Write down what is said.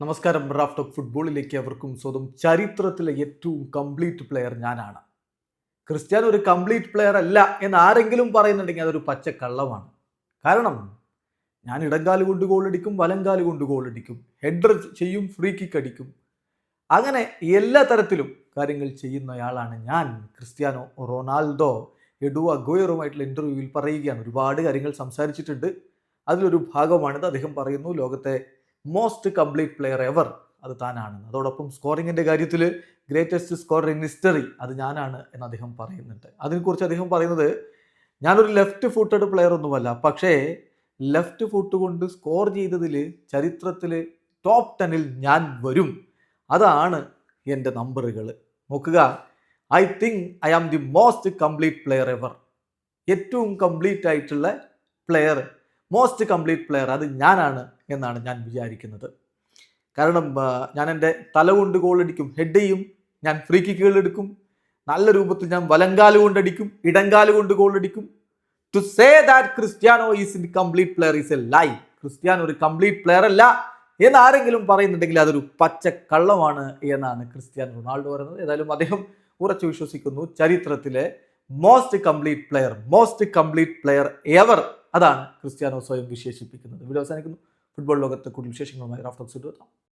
നമസ്കാരം. Raf talk ഫുട്ബോളിലേക്ക് അവർക്കും സ്വന്തം ചരിത്രത്തിലെ ഏറ്റവും കംപ്ലീറ്റ് പ്ലെയർ ഞാനാണ്. ക്രിസ്ത്യാനോ ഒരു കംപ്ലീറ്റ് പ്ലെയർ അല്ല എന്ന് ആരെങ്കിലും പറയുന്നുണ്ടെങ്കിൽ അതൊരു പച്ച കള്ളമാണ് കാരണം ഞാൻ ഇടങ്കാൽ കൊണ്ട് ഗോളടിക്കും വലങ്കാൽ കൊണ്ട് ഗോളടിക്കും ഹെഡർ ചെയ്യും ഫ്രീ കിക്ക് അടിക്കും. അങ്ങനെ എല്ലാ തരത്തിലും കാര്യങ്ങൾ ചെയ്യുന്നയാളാണ് ഞാൻ ക്രിസ്ത്യാനോ റൊണാൾഡോ. എഡു അഗോയറുമായിട്ടുള്ള ഇന്റർവ്യൂവിൽ പറയുകയാണ്. ഒരുപാട് കാര്യങ്ങൾ സംസാരിച്ചിട്ടുണ്ട്. അതിലൊരു ഭാഗമാണിത്. അദ്ദേഹം പറയുന്നു ലോകത്തെ മോസ്റ്റ് കംപ്ലീറ്റ് പ്ലെയർ എവർ അത് താനാണ് അതോടൊപ്പം സ്കോറിങ്ങിന്റെ കാര്യത്തിൽ ഗ്രേറ്റസ്റ്റ് സ്കോറർ ഇൻ ഹിസ്റ്ററി അത് ഞാനാണ് എന്ന് അദ്ദേഹം പറയുന്നുണ്ട്. അതിനെക്കുറിച്ച് അദ്ദേഹം പറയുന്നത് ഞാനൊരു ലെഫ്റ്റ് ഫുട്ടഡ് പ്ലെയർ ഒന്നുമല്ല പക്ഷേ ലെഫ്റ്റ് ഫുട്ട് കൊണ്ട് സ്കോർ ചെയ്തതിൽ ചരിത്രത്തിൽ ടോപ്പ് ടെന്നിൽ ഞാൻ വരും. അതാണ് എന്റെ നമ്പറുകൾ നോക്കുക I think I am the most complete player ever ഏറ്റവും കംപ്ലീറ്റ് ആയിട്ടുള്ള പ്ലെയർ മോസ്റ്റ് കംപ്ലീറ്റ് പ്ലെയർ അത് ഞാനാണ് എന്നാണ് ഞാൻ വിചാരിക്കുന്നത്. കാരണം ഞാൻ എന്റെ തല കൊണ്ട് ഗോൾ അടിക്കും ഹെഡ് ചെയ്യും ഞാൻ ഫ്രീ കിക്കുകൾ എടുക്കും നല്ല രൂപത്തിൽ ഞാൻ വലങ്കാൽ കൊണ്ടടിക്കും ഇടങ്കാൽ കൊണ്ട് ഗോൾ അടിക്കും. To say that Cristiano is incomplete player is a lie Cristiano ഒരു കംപ്ലീറ്റ് പ്ലെയർ അല്ല എന്ന് ആരെങ്കിലും പറയുന്നുണ്ടെങ്കിൽ അതൊരു പച്ച കള്ളമാണ് എന്നാണ് ക്രിസ്ത്യാനോ റൊണാൾഡോ പറയുന്നത്. ഏതായാലും അദ്ദേഹം ഉറച്ചു വിശ്വസിക്കുന്നു. ചരിത്രത്തിലെ most complete player most complete player ever അതാണ് ക്രിസ്ത്യാനോ സ്വയം വിശേഷിപ്പിക്കുന്നത്. വീഡിയോ അവസാനിക്കുന്നു. ഫുട്ബോൾ ലോകത്തെ കൂടുതൽ വിശേഷങ്ങളുമായി റാഫ്റ്റോക്സ് എത്താം.